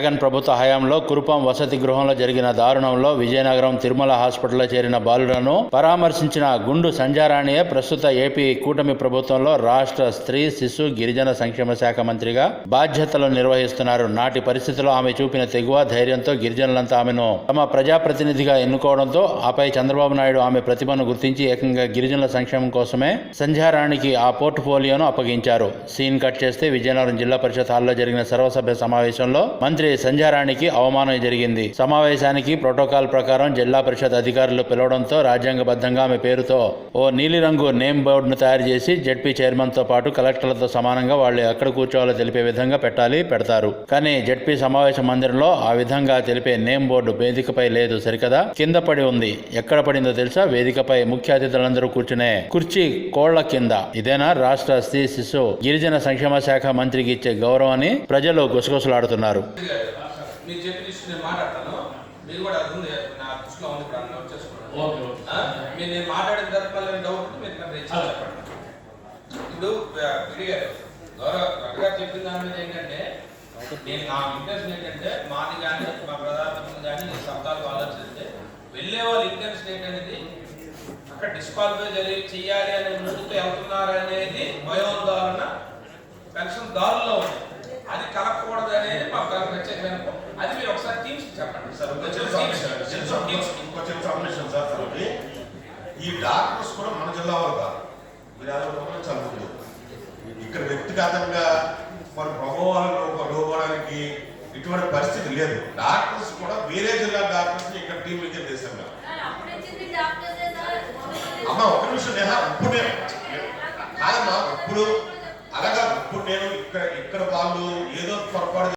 జగన్ ప్రభుత్వ హయాంలో కురుపాం వసతి గృహంలో జరిగిన దారుణంలో విజయనగరం తిరుమల హాస్పిటల్లో చేరిన బాలులను పరామర్శించిన గుండు సంజారాణియే ప్రస్తుత ఏపీ కూటమి ప్రభుత్వంలో రాష్ట్ర స్త్రీ శిశు గిరిజన సంక్షేమ శాఖ మంత్రిగా బాధ్యతలు నిర్వహిస్తున్నారు. నాటి పరిస్థితుల్లో ఆమె చూపిన తెగువ ధైర్యంతో గిరిజనులంతా ఆమెను తమ ప్రజాప్రతినిధిగా ఎన్నుకోవడంతో ఆపై చంద్రబాబు నాయుడు ఆమె ప్రతిభను గుర్తించి ఏకంగా గిరిజనుల సంక్షేమం కోసమే సంధ్యారాణికి ఆ పోర్ట్ఫోలియోను అప్పగించారు. సీన్ కట్ చేస్తే విజయనగరం జిల్లా పరిషత్ హాల్లో జరిగిన సర్వసభ్య సమావేశంలో మంత్రి సంధ్యారాణికి అవమానం జరిగింది. సమావేశానికి ప్రోటోకాల్ ప్రకారం జిల్లా పరిషత్ అధికారులు పిలవడంతో రాజ్యాంగబద్ధంగా ఆమె పేరుతో ఓ నీలిరంగు నేమ్ బోర్డును తయారు చేసి జెడ్పీ చైర్మన్తో పాటు కలెక్టర్లతో సమానంగా వాళ్ళు ఎక్కడ కూర్చోవాలో తెలిపే విధంగా పెట్టాలి పెడతారు. కానీ జెడ్పీ సమావేశ మందిరంలో ఆ విధంగా తెలిపే నేమ్ బోర్డు వేదికపై లేదు సరికదా? కింద పడి ఉంది. ఎక్కడ పడిందో తెలుసా? వేదికపై ముఖ్య అతిథులందరూ కూర్చునే కుర్చీ కోళ్ళ కింద. ఇదేనా? రాష్ట్ర స్త్రీ శిశు గిరిజన సంక్షేమ శాఖ మంత్రికి ఇచ్చే గౌరవాన్ని ప్రజలు గుసగుసలాడుతున్నారు. మీరు చెప్పిన ఇష్యూ నేను మాట్లాడతాను. మీరు కూడా అది ఉంది. నా దృష్టిలో ఉంది ఇప్పుడు నోట్ చేసుకోండి? మీరు నేను మాట్లాడిన తర్వాత మళ్ళీ డౌట్ ఉంటే మీరు నాకు చెప్పండి. ఇప్పుడు పిడి గారు గౌరవ రవి గారు చెప్పిన దాని మీద ఏంటంటే నేను నా ఇంటెన్షన్ ఏంటంటే మాది కానీ మా ప్రధానమంత్రి కానీ ఈ శబ్దాలకు ఆలోచిస్తే వెళ్ళే వాళ్ళ ఇంటెన్షన్ ఏంటనేది అక్కడ డిస్క్వాలిఫై చేయాలి అనే ముందుతో వెళ్తున్నారు అనేది భయోందోళన పెన్షన్ దారుల్లో ఉంది అది కలగకూడదు అనేది మా ప్రత్యేకమైన పో- అది మీరు ఒకసారి టీమ్స్ చెప్పండి సార్. ఇంకో చిన్న సబ్మిషన్, సార్ తనకి. ఈ డాక్టర్స్ కూడా మన జిల్లా వారు కాదు. గమనించాలి ముందు ఇక్కడ వ్యక్తిగతంగా మరి ప్రభావాలను లోపడానికి ఇటువంటి పరిస్థితి లేదు. డాక్టర్స్ కూడా వేరే జిల్లా డాక్టర్స్ ఇక్కడ టీం డాక్టర్సే సార్? అమ్మ ఒక నిమిషం నేహ ఇప్పుడు నేను కాదమ్మా ఇప్పుడు అలాగా ఇప్పుడు నేను ఇక్కడ ఇక్కడ వాళ్ళు ఏదో పొరపాటు